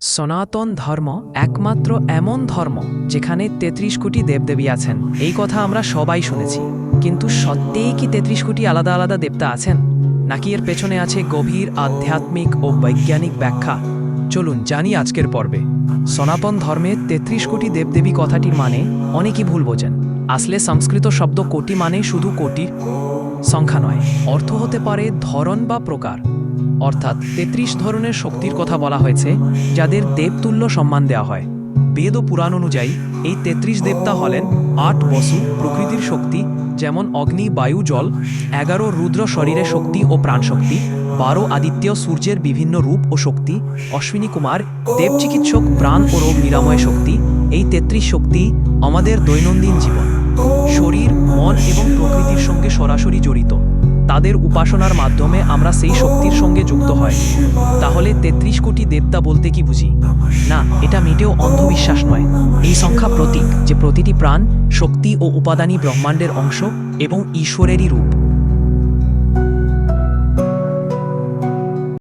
সনাতন ধর্ম একমাত্র এমন ধর্ম যেখানে তেত্রিশ কোটি দেবদেবী আছেন। এই কথা আমরা সবাই শুনেছি। কিন্তু সত্যিই কি তেত্রিশ কোটি আলাদা আলাদা দেবতা আছেন? নাকি এর পেছনে আছে গভীর আধ্যাত্মিক ও বৈজ্ঞানিক ব্যাখ্যা? চলুন জানি আজকের পর্বে। সনাতন ধর্মে তেত্রিশ কোটি দেবদেবী কথাটির মানে অনেকেই ভুল বোঝেন। আসলে সংস্কৃত শব্দ কোটি মানে শুধু কোটি সংখ্যা নয়, অর্থ হতে পারে ধরন বা প্রকার। অর্থাৎ তেত্রিশ ধরনের শক্তির কথা বলা হয়েছে, যাদের দেবতুল্য সম্মান দেওয়া হয়। বেদ ও পুরাণ অনুযায়ী, এই তেত্রিশ দেবতা হলেন আট বসু প্রকৃতির শক্তি, যেমন অগ্নি, বায়ু, জল, এগারো রুদ্র শরীরের শক্তি ও প্রাণশক্তি, বারো আদিত্য সূর্যের বিভিন্ন রূপ ও শক্তি, অশ্বিনী কুমার, দেব চিকিৎসক, প্রাণ ও রোগ নিরাময় শক্তি, এই তেত্রিশ শক্তি আমাদের দৈনন্দিন জীবন। শরীর, মন এবং প্রকৃতির সঙ্গে সরাসরি জড়িত। তাদের উপাসনার মাধ্যমে আমরা সেই শক্তির সঙ্গে যুক্ত হয়। তাহলে তেত্রিশ কোটি দেবতা বলতে কি বুঝি? না, এটা মেটেও অন্ধবিশ্বাস নয়। এই সংখ্যা প্রতীক, যে প্রতিটি প্রাণ, শক্তি ও উপাদানী ব্রহ্মাণ্ডের অংশ এবং ঈশ্বরেরই রূপ।